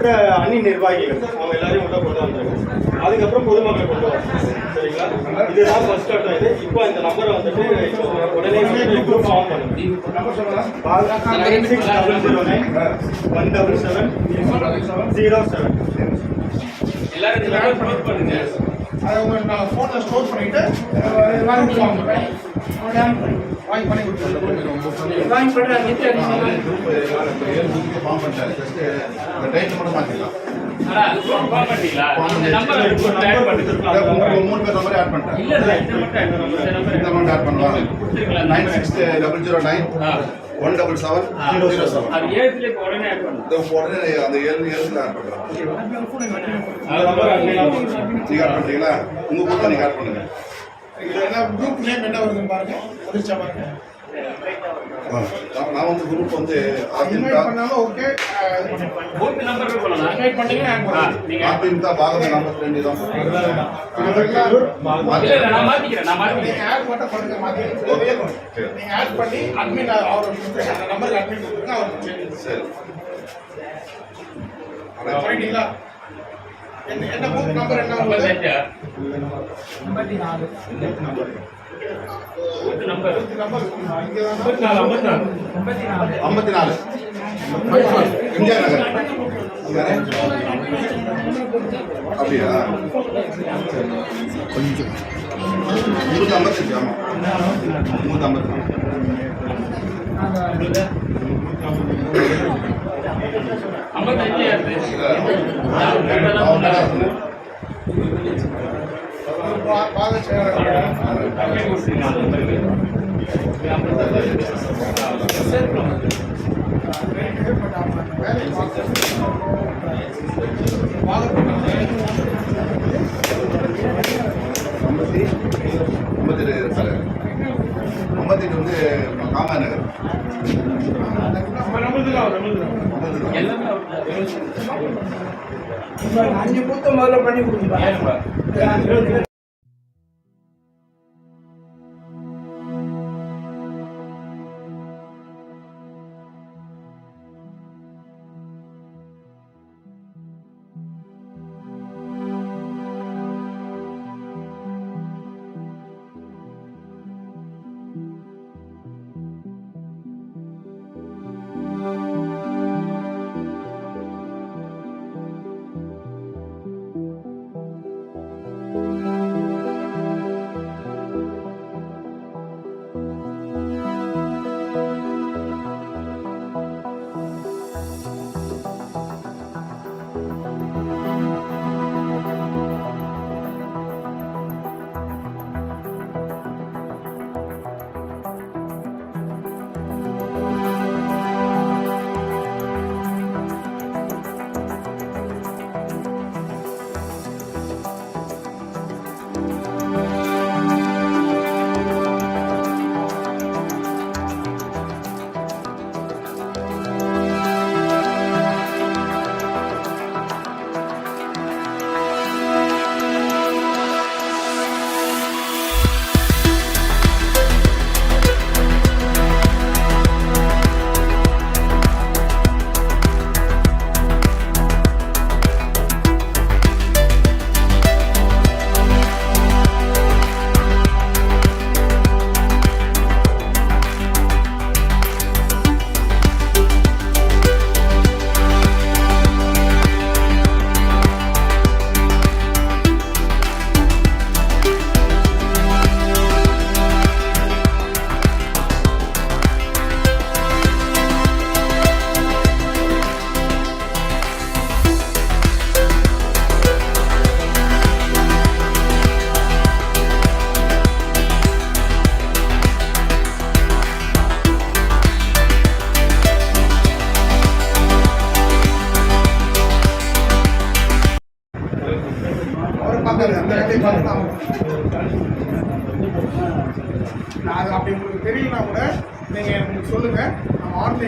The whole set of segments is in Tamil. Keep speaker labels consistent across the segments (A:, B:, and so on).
A: மற்ற அணி நிர்வாகிகள் அவங்க எல்லாரையும் உள்ள கொண்டு வந்துருங்க அதுக்கப்புறம் பொதுமக்கள் கொண்டு வரோம் சரிங்களா? இதுதான் ஃபர்ஸ்ட் கட்டம் இது. இப்போ இந்த நம்பரை வந்துட்டு உடனே குரூப் ஃபார்ம் பண்ணுங்க. Six double zero nine one double seven zero seven
B: எல்லாரும் பண்ணுங்க.
C: அதை உங்க நான் ஃபோனில் ஸ்டோர் பண்ணிட்டு எல்லாரும்
D: பண்ணலாம்
B: கொடுத்துருங்களா
D: nine six double zero nine. One double seven zero zero seven
B: உடனே
D: அந்த ஏழு ஏழு ஆட் பண்ணலாம்
A: அந்த நம்பர் அட்மின்
D: நீங்க ஆட் பண்ணுறீங்களா உங்க கூட நீங்க ஆட் பண்ணுங்க.
C: என்ன குரூப் நேம் என்ன வருதுன்னு பாருங்க. அதிர்ச்சா பாருங்க.
D: நான் வந்து குரூப் வந்து
C: இன்வைட் பண்ணாலும் ஓகே
B: பூத் நம்பர் சொல்லலாம்
C: இன்வைட் பண்ணீங்கன்னா.
B: நீங்க
D: அதிமுக பாகத்தை நாற்பத்தி ரெண்டு தான்
B: நான் மாத்திக்கிறேன் நான்
C: நீங்க
B: மாத்திக்கிறேன்
C: ஆட் மட்டும் பண்ணுங்க மாத்தி. நீங்க ஆட் பண்ணி அட்மின் அவர் அந்த நம்பருக்கு அட்மின் கொடுத்துருங்க அவருக்கு சேஞ்ச்
D: சரி.
C: பண்ணிட்டீங்களா என்ன என்ன பூத் நம்பர் என்ன உங்களுக்கு
B: நம்பர்
C: தான்
D: ஐம்பத்தி நாலு. எம்ஜிஆர் நகர். அதானே? அப்படியா? கொஞ்சம். நூற்றி ஐம்பத்தஞ்சு ஆமாம் நூற்றி ஐம்பத்தி நாலு
B: ஐம்பத்தஞ்சு
D: அவன் தான் சொன்னேன்.
C: பா- பாத செயலாளர் வேலையை பார்த்து
D: ஐம்பத்தி ஐம்பத்தெட்டு சார் ஐம்பத்தெட்டு வந்து காமா நகர் ஐம்பத்தி நாலு.
B: எல்லாமே
E: பூத்த முதல்ல பண்ணி கொடுங்க.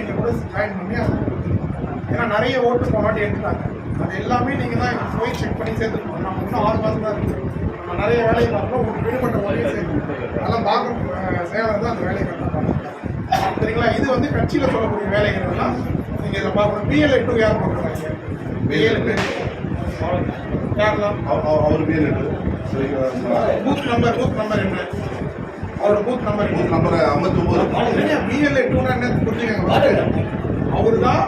C: ஆன்லைனில் கூட ஜாயின் பண்ணி அதை ஏன்னா நிறைய ஓட்டு போனாட்டி எடுத்துட்டாங்க. அது எல்லாமே நீங்கள் தான் போய் செக் பண்ணி சேர்த்துக்கணும். நம்ம இன்னும் ஆறு மாதம் தான் இருக்குது நம்ம நிறைய வேலையை பார்க்குறோம் உங்களுக்கு விடுபட்ட வழியை சேர்க்கணும். அதெல்லாம் பார்க்க செயலர் தான் அந்த வேலையை பார்க்கணும் சரிங்களா? இது வந்து கட்சியில் சொல்லக்கூடிய வேலைகள் எல்லாம் நீங்கள் இதில் பார்க்கணும் பிஎல்ஏ டூ யார் பிஎல்ஏ டூ யாரெல்லாம்
D: அவ- அவ- அவர் என்ன? சரிங்களா?
C: பூத் நம்பர் பூத் நம்பர் என்ன? அவரோட பூத் நம்பர்
D: பூத் நம்பர் ஐம்பத்தொம்பது.
C: பிஎல்ஏ டூனா என்ன புரிஞ்சுக்கங்க அவரு தான்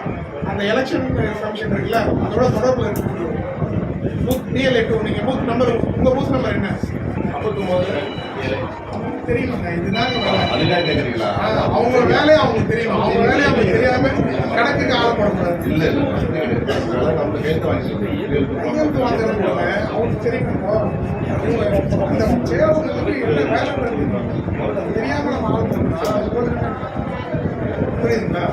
C: அந்த எலெக்ஷன் கமிஷன் இருக்குல்ல அதோட தொடர்புல இருக்கக்கூடிய பூத் பிஎல்ஏ டூ நீங்க பூத் நம்பர் உங்க பூத் நம்பர் என்ன? தெரியுமாங்க? இதுதான் அவங்க வேலையை அவங்களுக்கு தெரியும். அவங்க வேலையை அவங்களுக்கு தெரியாம கணக்குக்கு ஆளப்படக்கூடாது
D: இல்லை
C: கையெழுத்து வாங்குறது அவங்களுக்கு தெரியும். அந்த சேவர்களுக்கு என்ன வேலை நடக்குது தெரியாம நம்ம ஆள் பண்ணா அது போல புரியுதுங்களா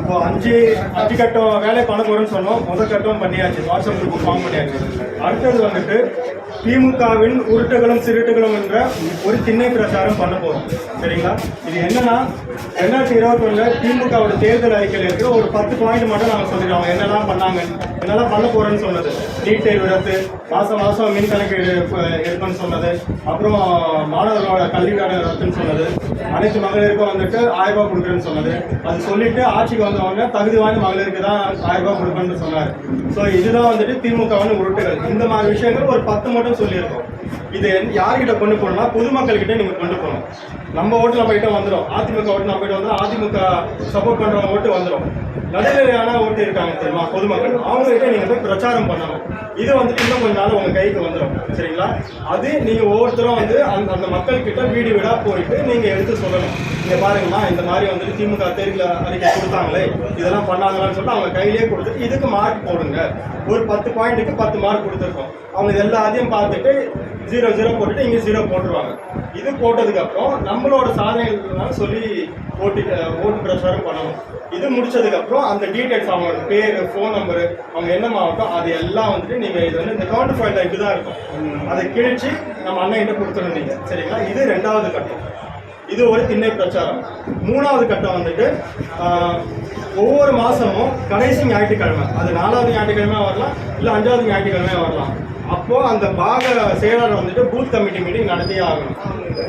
A: இப்போ அஞ்சு அஞ்சு கட்டம் வேலை பண்ண போறோம்னு சொன்னோம். முதல் கட்டம் பண்ணியாச்சு. வாட்ஸ்அப் குரூப் ஃபார்ம் பண்ணியாச்சு. அடுத்தது வந்துட்டு திமுகவின் உருட்டுகளும் சிருட்டுகளும் என்ற ஒரு திண்ணை பிரச்சாரம் பண்ண போறோம். சரிங்களா? இது என்னன்னா ரெண்டாயிரத்தி இருபத்தி ஒண்ணுல திமுகவோட தேர்தல் அறிக்கையில் இருக்கிற ஒரு பத்து பாயிண்ட் மட்டும் நாங்கள் சொல்லிடுவோம் என்னெல்லாம் பண்ணாங்க என்னெல்லாம் பண்ண போறேன்னு சொன்னது. நீட் தேர்வு ரத்து மாசம் மாசம் மின் கணக்கீடு எடுக்கணும்னு சொன்னது. அப்புறம் மாணவர்களோட கல்வி கடன் ரத்துன்னு சொன்னது. அனைத்து மகளிருக்கும் வந்துட்டு ஆயிரம் ரூபாய் கொடுக்குறேன்னு சொன்னது. அது சொல்லிட்டு ஆட்சிக்கு வந்தவங்க தகுதி வாய்ந்த மகளிருக்கு தான் ஆயிரம் ரூபாய் கொடுக்கணும்னு சொன்னார். ஸோ இதுதான் வந்துட்டு திமுகவின் உருட்டுகள். இந்த மாதிரி விஷயங்கள் ஒரு பத்து மட்டும் சொல்லியிருக்கோம். இது யார்கிட்ட கொண்டு போகணும்னா பொதுமக்கள்கிட்ட நீங்க கொண்டு போகணும். நம்ம நம்ம நம்ம கிட்ட வந்துடும் அதிமுக ஓட்டு நம்ம போயிட்டு வந்துடும் அதிமுக சப்போர்ட் பண்ணுறவங்க ஓட்டு வந்துடும் நடுநிலையான ஓட்டு இருக்காங்க தெரியுமா? பொதுமக்கள். அவங்ககிட்ட நீங்கள் போய் பிரச்சாரம் பண்ணணும். இது வந்துட்டு இன்னும் கொஞ்ச நாள் உங்கள் கைக்கு வந்துடும் சரிங்களா? அது நீங்கள் ஒவ்வொருத்தரும் வந்து அந்த அந்த மக்கள்கிட்ட வீடு வீடாக போயிட்டு நீங்கள் எடுத்து சொல்லணும். நீங்கள் பாருங்கம்மா இந்த மாதிரி வந்துட்டு திமுக தேர்தல் அறிக்கை கொடுத்தாங்களே இதெல்லாம் பண்ணாங்களான்னு சொல்லிட்டு அவங்க கையிலேயே கொடுத்துட்டு இதுக்கு மார்க் போடுங்க. ஒரு பத்து பாயிண்ட்டுக்கு பத்து மார்க் கொடுத்துருக்கோம். அவங்க இது எல்லாத்தையும் பார்த்துட்டு ஜீரோ ஜீரோ போட்டுட்டு இங்கே ஜீரோ போட்டுருவாங்க. இது போட்டதுக்கப்புறம் நம்மளோட சாதனைகள் சொல்லி ஓட்டு ஓட்டு பிரச்சாரம் பண்ணணும். இது முடிச்சதுக்கப்புறம் அந்த டீடைல்ஸ் அவங்களோட பேர் ஃபோன் நம்பரு அவங்க என்ன மாவட்டம் அது எல்லாம் வந்துட்டு நீங்கள் இது வந்து இந்த கவுண்ட் ஃபைல் இப்படி தான் இருக்கும். அதை கிழிச்சு நம்ம அண்ணன்கிட்ட கொடுத்துடணும் நீங்கள் சரிங்களா? இது ரெண்டாவது கட்டம். இது ஒரு திண்ணை பிரச்சாரம். மூணாவது கட்டம் வந்துட்டு ஒவ்வொரு மாதமும் கடைசி ஞாயிற்றுக்கிழமை. அது நாலாவது ஞாயிற்றுக்கிழமை வரலாம் இல்லை அஞ்சாவது ஞாயிற்றுக்கிழமையாக வரலாம். அப்போ அந்த பாக செயலாளர் வந்துட்டு பூத் கமிட்டி மீட்டிங் நடத்தியே ஆகணும்.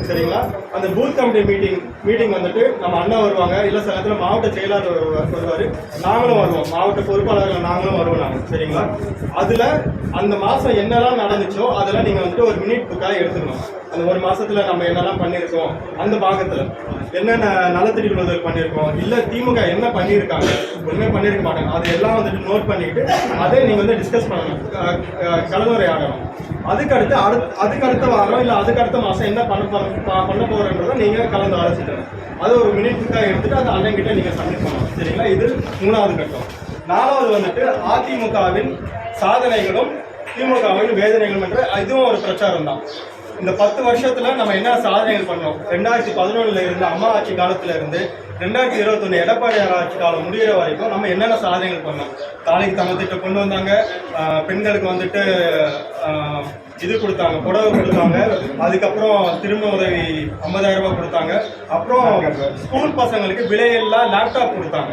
A: சரிங்களா? அந்த பூத் கமிட்டி மீட்டிங் மீட்டிங் வந்துட்டு நம்ம அண்ணன் வருவாங்க இல்லை சில இடத்துல மாவட்ட செயலாளர் வருவார் வருவாரு. நாங்களும் வருவோம். மாவட்ட பொறுப்பாளர்கள் நாங்களும் வருவோம் நாங்கள் சரிங்களா? அதுல அந்த மாசம் என்னெல்லாம் நடந்துச்சோ அதெல்லாம் நீங்க வந்துட்டு ஒரு மினிட் புக்காக எடுத்துக்கணும். அந்த ஒரு மாசத்துல நம்ம என்னெல்லாம் பண்ணியிருக்கோம் அந்த பாகத்துல. என்னென்ன நலத்திட்ட உதவி பண்ணியிருக்கோம் இல்ல திமுக என்ன பண்ணியிருக்காங்க ஒண்ணுமே பண்ணியிருக்க மாட்டாங்க. அது எல்லாம் வந்துட்டு நோட் பண்ணிக்கிட்டு அதை நீங்க வந்து டிஸ்கஸ் பண்ணணும். கலந்துரை ஆகணும். அதுக்கடுத்து அதுக்கு அடுத்து அடுத்த அதுக்கு அடுத்த வாரம் இல்லை அதுக்கு அடுத்த மாதம் என்ன பண்ண போகிற பண்ண போறன்றதை நீங்கள் கலந்து ஆலோசிக்கணும். அது ஒரு மினிட்டுக்காக எடுத்துட்டு அது அண்ணன் நீங்கள் சப்மிட் பண்ணணும். சரிங்களா? இது மூணாவது கட்டம். நாலாவது வந்துட்டு அதிமுகவின் சாதனைகளும் திமுகவின் வேதனைகளும் என்ற இதுவும் ஒரு பிரச்சாரம் தான். இந்த பத்து வருஷத்தில் நம்ம என்ன சாதனைகள் பண்ணோம்? ரெண்டாயிரத்தி பதினொன்றில் இருந்து அம்மா ஆட்சி காலத்தில் இருந்து ரெண்டாயிரத்தி இருபத்தொன்னு எடப்பாடியார் ஆட்சி காலம் முடிகிற வரைக்கும் நம்ம என்னென்ன சாதனைகள் பண்ணோம்? தாலிக்கு தமத்திட்டம் கொண்டு வந்தாங்க. பெண்களுக்கு வந்துட்டு இது கொடுத்தாங்க புடவை கொடுத்தாங்க. அதுக்கப்புறம் திரும்ப உதவி ஐம்பதாயிரம் ரூபாய் கொடுத்தாங்க. அப்புறம் ஸ்கூல் பசங்களுக்கு விலையில்லா லேப்டாப் கொடுத்தாங்க.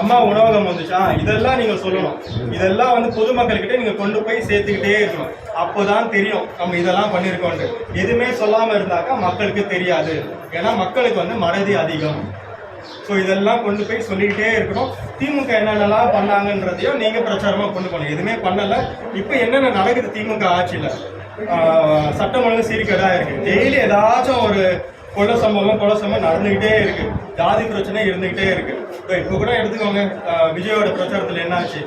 A: அம்மா உணவகம் வந்துச்சா? இதெல்லாம் நீங்கள் சொல்லணும். இதெல்லாம் வந்து பொதுமக்கள்கிட்ட நீங்கள் கொண்டு போய் சேர்த்துக்கிட்டே இருக்கணும். அப்போதான் தெரியும் நம்ம இதெல்லாம் பண்ணியிருக்கோன்ட்டு எதுவுமே சொல்லாமல் இருந்தாக்கா மக்களுக்கு தெரியாது. ஏன்னா மக்களுக்கு வந்து மறதி அதிகம். ஸோ இதெல்லாம் கொண்டு போய் சொல்லிக்கிட்டே இருக்கிறோம் திமுக என்னென்னலாம் பண்ணாங்கன்றதையும் நீங்கள் பிரச்சாரமாக கொண்டு போகணும் எதுவுமே பண்ணலை. இப்போ என்னென்ன நடக்குது திமுக ஆட்சியில்? சட்டம் ஒழுங்கு சீர்கேடாக இருக்குது டெய்லி ஏதாச்சும் ஒரு கொலை சம்பவம் கொலை சம்பவம் நடந்துக்கிட்டே இருக்கு. ஜாதி பிரச்சனை இருந்துக்கிட்டே இருக்கு. இப்போ இப்போ கூட எடுத்துக்கோங்க. விஜயோட பிரச்சாரத்தில் என்ன ஆச்சு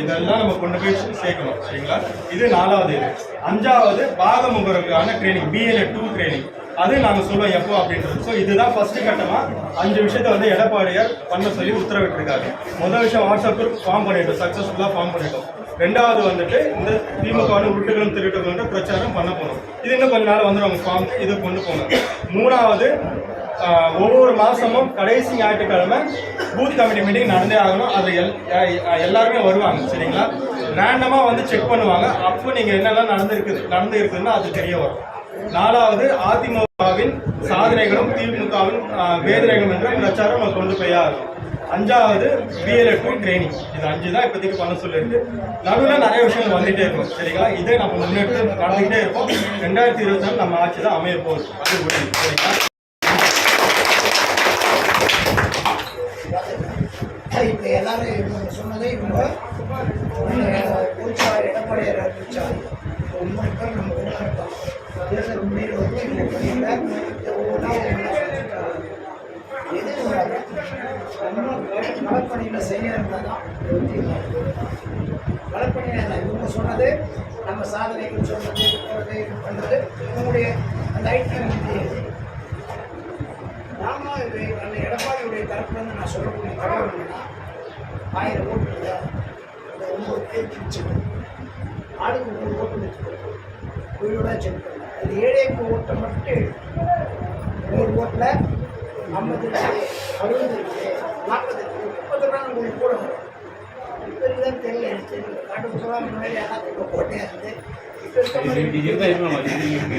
A: இதெல்லாம் நம்ம கொண்டு போய் சேர்க்கணும். சரிங்களா? இது நாலாவது இது. அஞ்சாவது பாகமுகருக்கான ட்ரைனிங் பிஎல்ஏ டூ ட்ரைனிங் அது நாங்கள் சொல்லுவோம் எப்போ அப்படின்றது. ஸோ இதுதான் ஃபர்ஸ்ட் கட்டமாக அஞ்சு விஷயத்த வந்து எடப்பாடியார் பண்ண சொல்லி உத்தரவிட்டிருக்காரு. முதல் விஷயம் வாட்ஸ்அப் குரூப் ஃபார்ம் பண்ணிட்டோம். சக்ஸஸ்ஃபுல்லாக ஃபார்ம் பண்ணிட்டோம். ரெண்டாவது வந்துட்டு இந்த திமுக உருட்டுகளும் திருட்டுகளும் பிரச்சாரம் பண்ண போகிறோம் இது இன்னும் கொஞ்ச நாள் வந்து அவங்க ஃபார்ம் இது கொண்டு போங்க. மூணாவது ஒவ்வொரு மாதமும் கடைசி ஞாயிற்றுக்கிழமை பூத் கமிட்டி மீட்டிங் நடந்தே ஆகணும். அது எல் எல்லாருமே வருவாங்க. சரிங்களா? ரேண்டமாக வந்து செக் பண்ணுவாங்க. அப்போ நீங்கள் என்னெல்லாம் நடந்திருக்குது நடந்து இருக்குதுன்னா அது தெரிய வரும். நாலாவது அதிமுகவின் சாதனைகளும் திமுகவின் வேதனைகளும் என்ற பிரச்சாரம் நம்ம கொண்டு போய் ஆகும் அஞ்சாவது பிஎல்எட் ட்ரைனிங் இது அஞ்சு தான் இப்போதைக்கு பண்ண சொல்லியிருக்கு நடுவில் நிறைய விஷயங்கள் வந்துகிட்டே இருக்கும் சரிங்களா இதே நம்ம முன்னெடுத்து நடந்துகிட்டே இருப்போம் ரெண்டாயிரத்தி இருபத்தி நாலு நம்ம ஆட்சி தான் அமைய போகுது அது சரிங்களா
E: இப்போ எல்லாரும் இவங்க சொன்னதே இவங்க எடப்பாடியார் அறிவிச்சார் ஒன்பது பேர் நம்ம களப்பணியில் செய்ய இருந்தால் தான் களப்பணியில் இவங்க சொன்னது நம்ம சாதனைகள் சொன்னது இருக்கிறது இது பண்ணுறது இவங்களுடைய அந்த ஐட்டம் நாம அந்த எடப்பாடியுடைய தரப்புல நான் சொல்லக்கூடிய தகவல் என்னன்னா ஆயிரம் ஓட்டு இல்லை இந்த பேர் பிரிச்சுக்கணும் ஆளுக்கு ஒரு ஓட்டு வீடோட செக் அது ஏழைக்கு ஓட்டை மட்டும். நூறு ஓட்டில் ஐம்பது இருக்குது அறுபது இருக்குது நாற்பது இருக்குது முப்பது ரூபா உங்களுக்கு கூட இப்போ இதுதான் தெரியல எனக்கு தெரியல. காட்டு சொல்ல முன்னாடி போட்டே இருந்து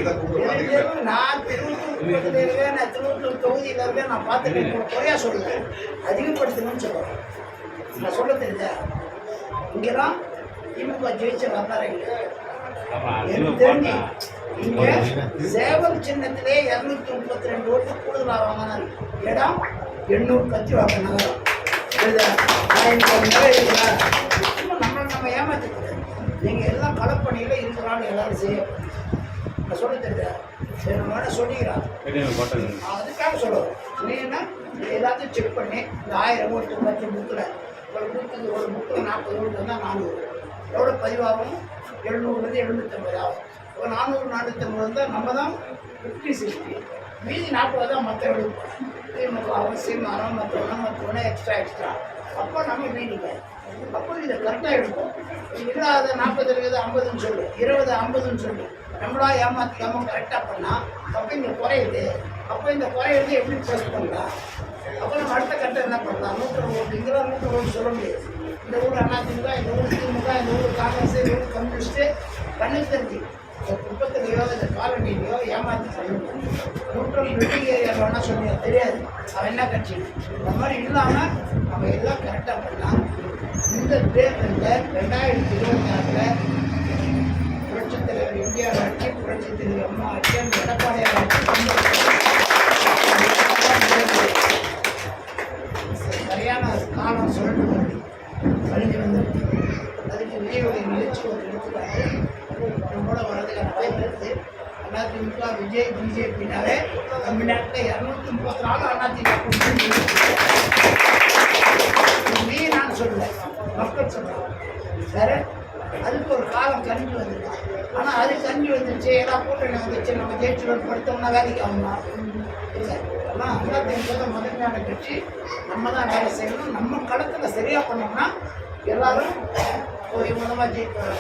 D: பார்த்துக்கிறேன்
E: நான் திருவள்ளூர் இருக்கேன் நான் திருவள்ளூர் தொகுதியில் இருக்கேன் நான் பார்த்துட்டு குறையா சொல்லுவேன் அதிகப்படுத்தணும்னு சொல்லுவேன் நான் சொல்ல தெரியுதா இங்கெல்லாம் திமுக ஜெயிச்ச வரலாறு எனக்கு தெரிஞ்சு இங்க சேவல் சின்னத்திலே இருநூத்தி முப்பத்தி ரெண்டு ஓட்டு கூடுதலாக வாங்கினாரு இடம் எண்ணூறு கட்சி வாங்கினாங்க. நம்மளை நம்ம ஏமாத்திக்கூடாது நீங்க எல்லாம் களப்பணியில இருக்கிறான்னு எல்லாரும் செய்ய நான் சொல்ல தெரியுதா சொல்லிக்கிறான் அதுக்காக சொல்லுவோம் நீங்கன்னா எல்லாத்தையும் செக் பண்ணி இந்த ஆயிரம் ஓட்டு பத்து புக்கில் ஒரு புக்கு ஒரு புக்கில் நாற்பது ஓட்டு வந்தால் நானூறு. எவ்வளோ பதிவாகும்? எழுநூறுலேருந்து எழுநூற்றம்பது ஆகும். இப்போ நானூறு நானூற்றம்பது வந்தால் நம்ம தான் ஃபிஃப்டி சிக்ஸ்டி மீதி நாற்பது தான் மற்ற எடுப்போம் அவசியம் மரம் மற்றவங்க மற்றவனே எக்ஸ்ட்ரா எக்ஸ்ட்ரா அப்போ நம்ம மீனிங்க அப்போ இதை கரெக்டாக எடுப்போம். இல்லாத நாற்பது இருக்குது ஐம்பதுன்னு சொல்லு. இருபது ஐம்பதுன்னு சொல்லு. நம்மளா ஏமாற்றாமல் கரெக்டாக பண்ணால் அப்போ இங்கே குறையுது. அப்போ இந்த குறையிறது எப்படி ப்ரெஸ் பண்ணலாம் அப்போ நம்ம அடுத்த கட்டம் என்ன பண்ணலாம்? நூற்றம்பது ஓட்டு இங்கே சொல்ல முடியாது. இந்த ஊர் அதிமுக இந்த ஊர் திமுக இந்த ஊர் காங்கிரஸ் இந்த ஊர் கம்யூனிஸ்ட்டு கண்ணுக்கு தெரிஞ்சு இந்த குடும்பத்திலையோ இந்த காலனிலையோ ஏமாற்றி சொல்லணும் நூற்றம் வெட்டி ஏரியா வேணால் சொல்லுங்க தெரியாது அவன் என்ன கட்சி இந்த மாதிரி இல்லாமல் நம்ம எல்லாம் கரெக்டாக பண்ணலாம் இந்த தேர்தலில் ரெண்டாயிரத்தி இருபத்தி நாலில் புரட்சித் தலைவர் இந்தியா ஆட்சி புரட்சித் தலைவர் அம்மா ஆட்சி அந்த எடப்பாடியார் ஆட்சி சரியான காலம் சொல்லணும் வருது அழிஞ்சு வந்து அதுக்கு விஜயுடைய நிகழ்ச்சி ஒரு எடுத்துக்காட்டு நம்மளோட வர்றதுக்கான வாய்ப்பு இருக்குது அதிமுக விஜய் பிஜேபினாலே தமிழ்நாட்டில் இரநூத்தி முப்பத்தி நாலு அதிமுக நீ நான் சொல்லல மக்கள் சொல்கிறேன் வேற? அதுக்கு ஒரு காலம் கணிஞ்சு வந்துருக்கு ஆனால் அது கணிஞ்சு வந்துருச்சு. ஏதாவது கூட்டணி வந்துச்சு நம்ம ஜெயிச்சுடன் படுத்தோம்னா வேலைக்கு ஆகணும்? இல்லை. அதெல்லாம் அண்ணா திமுக முதன்மையான கட்சி. நம்ம தான் வேலை செய்யணும். நம்ம களத்தில் சரியாக பண்ணோம்னா எல்லாரும் ஒரு இவனமாக ஜெயிப்பாங்க.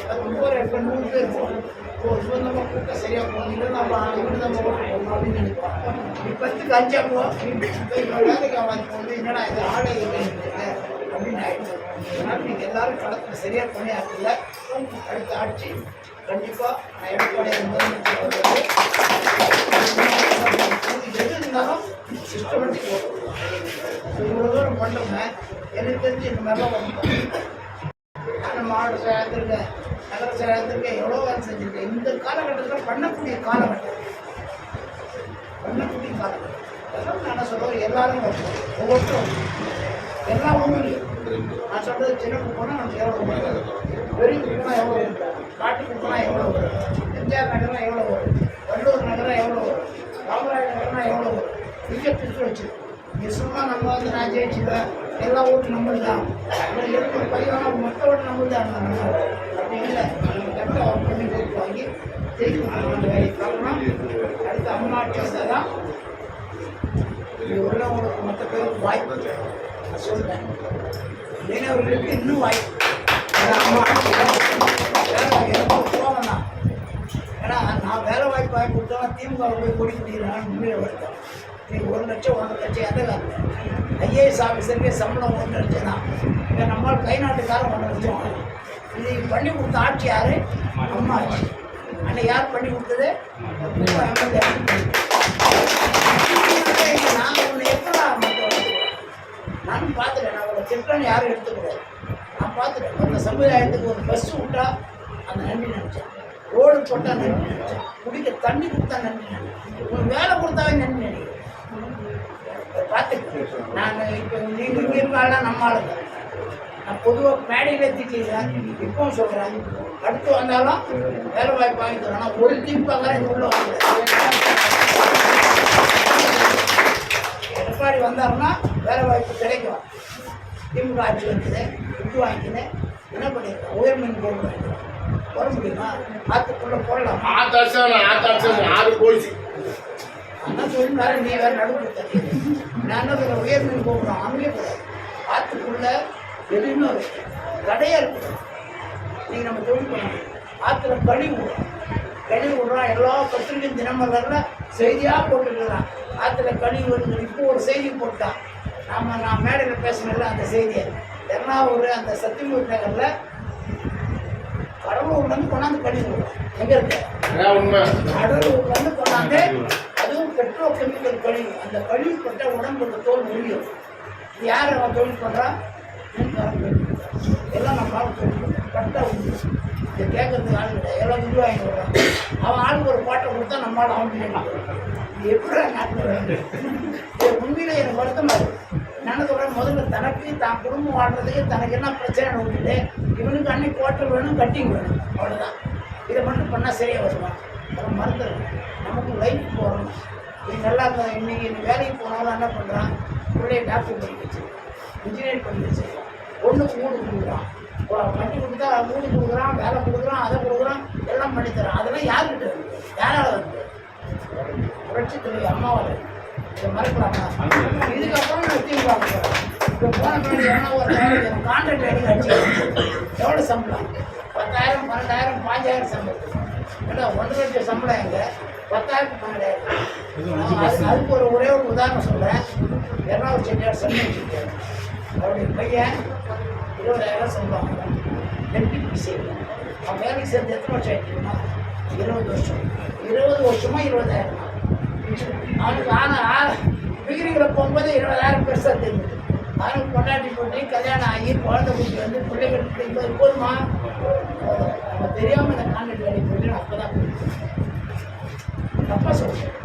E: ஒரு இப்போ நூறு பேர் போகணும். ஓ கூட்டம் சரியாக போகணும். இல்லை நம்ம இவனு நம்ம ஓட்டு போகணும் அப்படின்னு நினைப்பாங்க. இப்போத்துக்கு அஞ்சா போ. வேலைக்கு ஆகாது வந்து என்னடா இது? ஆடை இல்லை அப்படின்னு ஆயிடுச்சு. அதனால் நீங்கள் எல்லாரும் களத்தில் சரியாக பணியாற்றல. அடுத்த ஆட்சி கண்டிப்பாக நான் எடப்பாடியார் முதலமைச்சர் எனக்கு தெரிஞ்சு இந்த மாதிரிலாம் வந்து நான் மாவட்ட செயலாளர் இருக்கேன் நகர செயலாளர் எவ்வளோ வேலை செஞ்சுருக்கேன் இந்த காலகட்டத்தில் பண்ணக்கூடிய காலகட்டம். பண்ணக்கூடிய காலகட்டம். அதனால் நான் என்ன சொல்லுவேன் எல்லாரும் வரணும். ஒவ்வொருத்தரும். எல்லா ஊர்லையும். நான் சொல்கிறது சின்ன குப்பம்னா நம்ம எவ்வளோ வரும்? பெரிய குப்பம்னா எவ்வளோ வரும்? காட்டு குப்பம்னா எவ்வளோ வரும்? எம்ஜிஆர் நகரம் எவ்வளோ வரும்? வள்ளூர் நகரம் எவ்வளோ வரும்? ராமராய நகரம் எவ்வளோ வரும்? இங்கே பிரித்து வச்சுருக்கோம். இங்கே சும்மா நம்ம வந்து நான் ஜெயிச்சுவேன் எல்லா ஓட்டு நம்மளுது தான் இருக்கிற பதிவான மொத்த ஓட்டு நம்மளுது தான் அப்படி இல்லை. நம்ம கரெக்டாக ஒர்க் பண்ணி ஓட்டு வாங்கி ஜெயிக்கணும் அந்த வேலையை பார்க்கணும் அடுத்த அம்மா ஆட்சி தான். உள்ளவங்களுக்கு மற்ற பேருக்கு வாய்ப்பு நான் மீனவர்களுக்கு இன்னும் வாய்ப்பு அம்மா வேலை ஏன்னா நான் வேலை வாய்ப்பு வாங்கி கொடுத்தா திமுக போய் கொடி பிடிக்கிறான்னு உண்மையை நீ ஒரு லட்சம் ஒன்றரை லட்சம் எதை காரணம் ஐஏஎஸ் ஆஃபீஸருக்கே சம்பளம் ஒன்று லட்சம் தான் இப்போ நம்ம கை நாட்டுக்காரன் ஒன்று லட்சம் வாங்கணும். இது பண்ணி கொடுத்த ஆட்சி யார் அம்மா ஆட்சி அன்னை யார் பண்ணி கொடுத்தது? எம்எல்ஏ நாங்கள் எப்படா நானும் பார்த்துட்டேன் நான் திட்டம் யாரும் எடுத்துக்கூடாது நான் பார்த்துட்டேன் அந்த சமுதாயத்துக்கு ஒரு பஸ் விட்டா அந்த நன்றி நினைச்சேன். ரோடு போட்டால் நன்றி நினைச்சேன். குடிக்க தண்ணி கொடுத்தா நன்றி நினைச்சேன். ஒரு வேலை கொடுத்தாவே நன்றி நினைக்கிறேன். பார்த்துட்டு நான் இப்போ நீங்கள் இருக்காலாம் நம்ம ஆளுங்க நான் பொதுவாக மேடையில திட்டிக்கிறேன் இப்பவும் சொல்கிறேன் அடுத்து வந்தாலும் வேலை வாய்ப்பு வாங்கி தரேன் ஆனால் ஒரு திமுக இந்த உள்ள எடப்பாடி வந்தாருன்னா வேலை வாய்ப்பு கிடைக்கும். திமுக ஆட்சி வந்தது துட்டு வாங்கிக்கினேன் என்ன பண்ணிருக்கேன் உயர்மின் போர்டு வாங்கிக்கிறேன் போட முடியுமா? ஆற்றுக்குள்ளே போடலாம்?
D: ஆத்தாட்சி ஆறு போயிடுச்சு.
E: அண்ணா சொல்லினாரு நீ வேற நடுவு தட்டி நான் என்ன சொல்ல உயர்மின் போகிறோம் அங்கேயே கூடாது ஆற்றுக்குள்ள எதுவுமே இருக்கு கடையா இருக்கு நீங்கள் நம்ம தொழில் பண்ண முடியும் ஆற்றுல கழிவு விடுறோம் கழிவு விடுறோம் எல்லா பத்திரிகையும் தினமலர்ல செய்தியாக போட்டுருக்கிறான் ஆற்றுல கழிவு வருது இப்போ ஒரு செய்தி போட்டான் நாம நான் மேடையில் பேசினல அந்த செய்தியை. எர்ணாவூர் அந்த சத்தியமூர் நகரில் கடலூர்லேருந்து கொண்டாந்து கழிவு விடுறோம் எங்கே இருக்கு?
D: அதான் உண்மை.
E: கடலூர்ல இருந்து கொண்டாந்து பெட்ரோ கெமிக்கல் கழிவு அந்த கழிவு பட்ட உடம்புல தோல் முடியும் யார் அவன் தொழில் பண்ணுறான் எல்லாம் நம்ம தொழில் பட்டா உண்டு இதை கேட்கறதுக்கு ஆள் கிடையாது எல்லாம் உண்டு வாங்கி அவன் ஆளுக்கு ஒரு பாட்டை கொடுத்தா நம்மளால் அவன் பின்னாடி இது எப்படி நாட்டில் இது உண்மையில எனக்கு வருத்தமாக இருக்குது நான் சொல்கிறேன் முதல்ல தனக்கு தான் குடும்பம் வாழ்றதுக்கு தனக்கு என்ன பிரச்சனை விட்டுட்டு இவனுக்கு அன்னைக்கு குவார்டர் வேணும் கட்டிங் வேணும். அவ்வளோதான் இதை மட்டும் பண்ணால் சரியாக வருவான் மருந்து மறந்துடுங்க நமக்கு லைஃப் போகணும். நல்லா இன்னைக்கு இந்த வேலைக்கு போனாலும் என்ன பண்ணுறான் பிள்ளைய டாக்டர் படிக்க வச்சு இன்ஜினியர் பண்ணி வச்சிருக்கான். ஒன்றுக்கு மூணு கொடுக்குறான். பண்ணி வண்டி கொடுத்தா மூணு கொடுக்குறான் வேலை கொடுக்குறான் அதை கொடுக்குறான் எல்லாம் பண்ணி தரான். அதெல்லாம் யாருக்கிட்ட இருக்கு? யாரால வந்து புரட்சி தொழில் அம்மாவால் இதை மறக்கலாமா? இதுக்கப்புறம் நான் தீர்வு பார்க்குறேன் இப்போ போன பின்னாடி எவ்வளோ ஒரு கான்ட்ராக்ட் வேலைக்கு அடிச்சு எவ்வளோ சம்பளம்? பத்தாயிரம் பன்னெண்டாயிரம் பாஞ்சாயிரம் சம்பளம். ஏன்னா ஒன்றரை லட்சம் சம்பளம் எங்கே? பத்தாயிரம் பன்னெண்டாயிரம் அது அதுக்கு ஒரு ஒரே ஒரு உதாரணம் சொல்கிறேன் எர்ணாகுளம் செட்டியார் சென்னை செட்டியார் அவருடைய பையன் இருபதாயிரம் சம்பளம் எம்பிபிசி அவன் வேலைக்கு சேர்ந்து எத்தனை வருஷம் ஆயிடுச்சுன்னா இருபது வருஷம். இருபது வருஷமா இருபதாயிரம் அவனுக்கு ஆனால் டிகிரிகளை போகும்போது இருபதாயிரம் பெருசாக தெரியுது அவனுக்கு பொண்டாட்டி போட்டு கல்யாணம் ஆகி குழந்தை குட்டி வந்து பிள்ளைகளுக்கு இப்போ போதுமா? நம்ம தெரியாமல் இந்த கான்ட்ராக்ட் வேலைக்கு போயிட்டு அப்போ தான் தப்பாக சொல்கிறேன்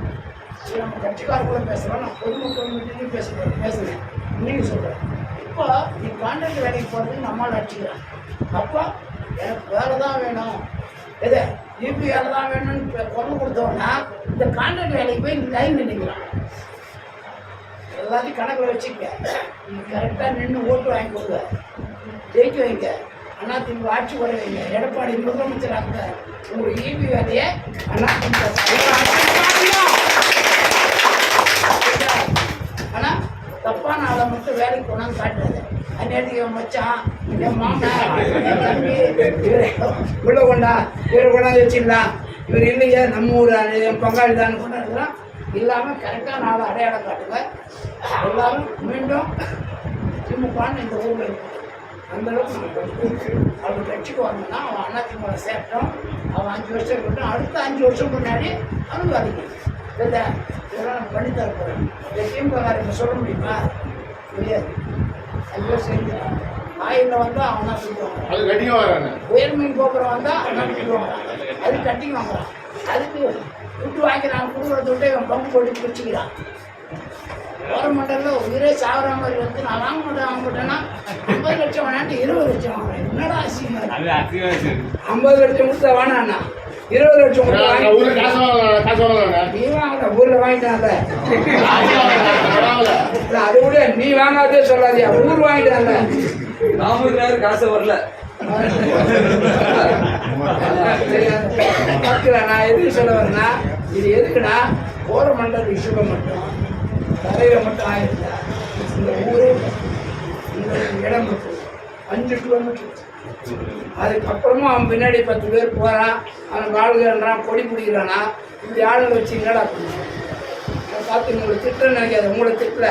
E: சரி நம்ம கட்சிக்கார கூட பேசுகிறோம் நான் பொதுமக்கள் மீட்டிங்கும் பேசுகிறேன் பேசுகிறேன் நீங்கள் சொல்கிறேன் இப்போ நீ கான்ட்ராக்ட் வேலைக்கு போகிறதுக்கு நம்மளால் அடிச்சுக்கிறேன் அப்போ எனக்கு வேலை தான் வேணும். எது யூபி வேலை தான் வேணும்னு குரல் கொடுத்தோம்னா இந்த கான்ட்ராக்ட் வேலைக்கு போய் லைன் நின்றுக்கிறான் எல்லாத்தையும் கணக்கில் வச்சுக்க. நீ கரெக்டாக நின்று ஓட்டு வாங்கி கொடுங்க. ஜெயிக்க வைங்க. அண்ணா திமுக ஆட்சி வர வைங்க. எடப்பாடி முதலமைச்சர் ஆகுங்க உங்களுக்கு ஈபி வேலையை அண்ணா ஆனால் தப்பான ஆளை மட்டும் வேலைக்கு கொண்டாந்து காட்டுறது அந்நேரத்துக்கு என் மச்சான் என் மாமன் என் தம்பி இவரை. உள்ள கொண்டா இவரை கொண்டாந்து வச்சிடலாம் இவர் இல்லையே நம்ம ஊர் ஆளு, என் பங்காளி தான் கொண்டாடுறோம் இல்லாமல் கரெக்டாக நாளை அடையாளம் காட்டுங்க. எல்லாரும் மீண்டும் திமுகன்னு இந்த ஊரில் இருக்கும் அந்த அளவுக்கு கட்சிக்கு வரணும்னா அவன் அண்ணா திமுக சேர்த்தோம். அவன் அஞ்சு வருஷம் இருக்கட்டும் அடுத்த அஞ்சு வருஷம் முன்னாடி அவனுக்கு வரைக்கும் இல்லை இதெல்லாம் நம்ம பண்ணி தர போகிறோம் இந்த திமுக சொல்ல முடியுமா? முடியாது. அஞ்சு வருஷம் செஞ்சுட்டான் ஆயிலில் வந்தால் அவன் சொல்லுவாங்க
D: அது கட்டிங்க வரானே.
E: உயர்மின் கோபுரம் வந்தால் அவன் சொல்லுவாங்க அது கட்டிங் வாங்குறான். அதுக்கு துட்டு வாங்கிக்கிறான் கொடுக்குறத விட்டு இவன் பங்கு போட்டு பிடிச்சிக்கிறான் கவர்மெண்டில் உயிரே சாகுற மாதிரி வந்து நான் வாங்க மாட்டேன் வாங்க மாட்டேன்னா ஐம்பது லட்சம் வேணான்ட்டு இருபது லட்சம் வாங்குறேன். என்னடா அசிங்கமா? ஐம்பது லட்சம் கொடுத்தா வேணாண்ணா இருபது லட்சம் நீ வாங்கல ஊரில் இல்ல, அது விட நீ வாங்காதே சொல்லாதியா ஊர் வாங்கிட்டான்ல
B: நாமளுக்கு நேரம் காசு வரல.
E: பார்க்கல நான் எதுக்கு சொல்ல வரேன்னா இது எதுக்குன்னா கோரமண்டல் விஷுவை மட்டும். தலையில மட்டும் ஆயிருந்தா இந்த ஊரு இந்த இடம் மட்டும் அஞ்சு கிலோமீட்டர் அதுக்கப்புறமும் அவன் பின்னாடி பத்து பேர் போகிறான் அவன் வாழ்கிறான் கொடி பிடிக்கிறானா இப்படி ஆளுங்க வச்சு என்னடா பண்ணுவான் அதை பார்த்து உங்களை திட்டம் நினைக்காது. உங்களை திட்டல.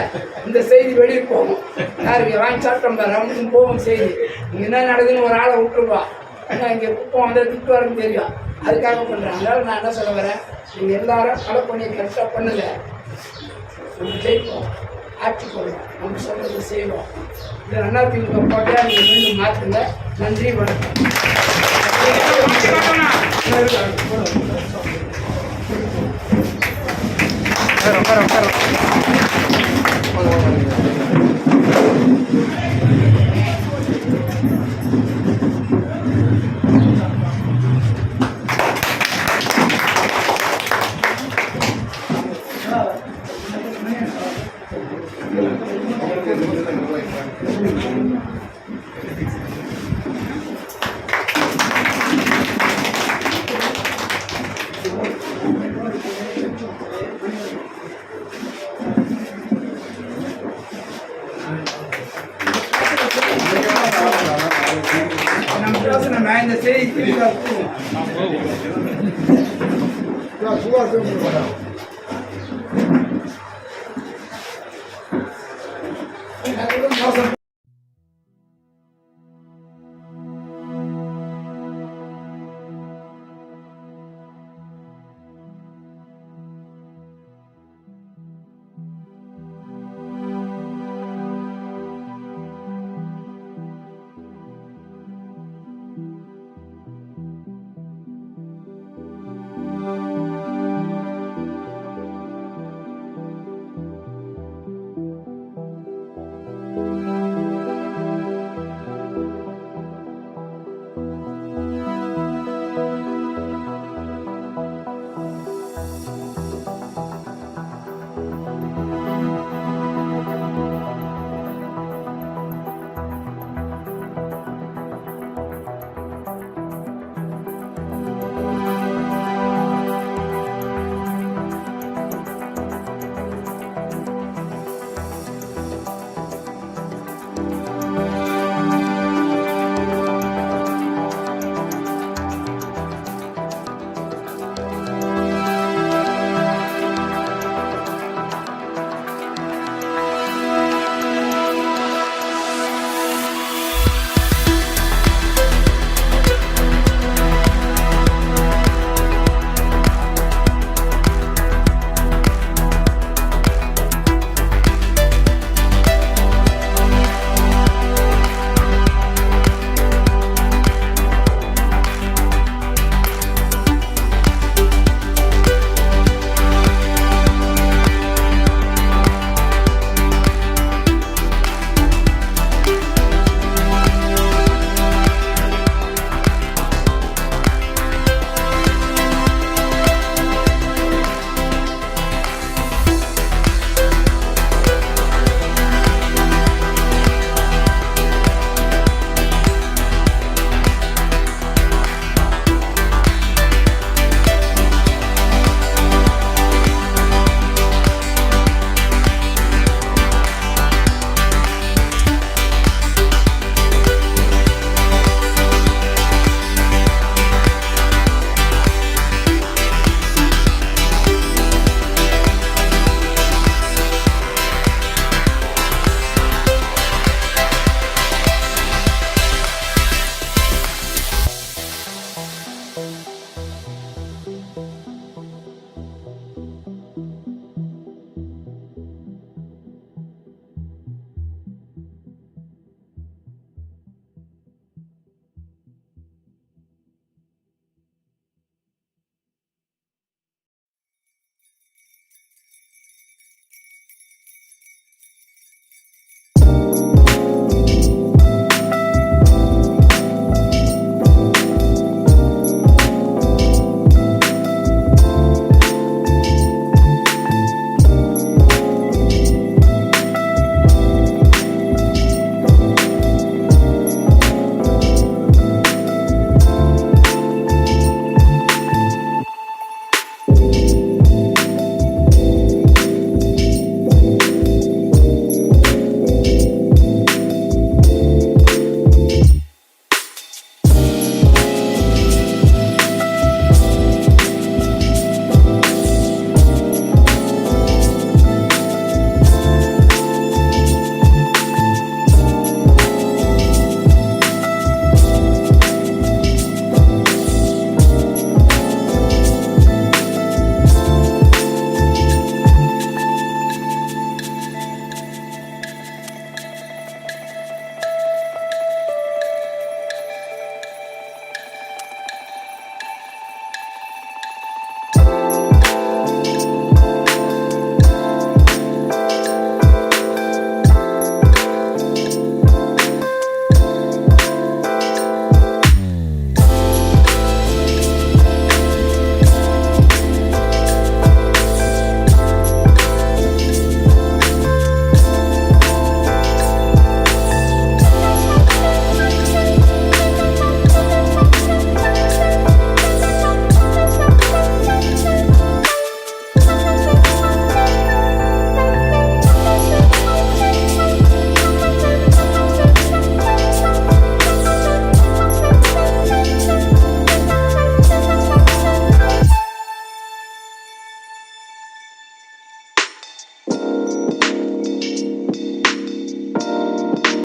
E: இந்த செய்தி வெளியே போகும். யாருக்கு வாங்கி சாப்பிட்டோம் பாரு. அவனுக்கும் போகும் செய்தி. இங்கே என்ன நடக்குதுன்னு ஒரு ஆளை விட்டுருவா. ஏன்னா இங்கே குப்பம் வந்து திட்டுவாருன்னு தெரியும். அதுக்காக பண்ணுறேன் அதனால நான் என்ன சொல்ல வரேன்? நீங்கள் எல்லாரும் களை பண்ணி கரெக்டாக பண்ணுங்க. நம்ம ஜெயிப்போம் ஆட்சி கொள்ளும் நம்ம சொல்கிறது செய்வோம் இந்த அண்ணா திமுக போட்டியா நீங்கள் மீண்டும் மாற்றுங்க நன்றி வணக்கம்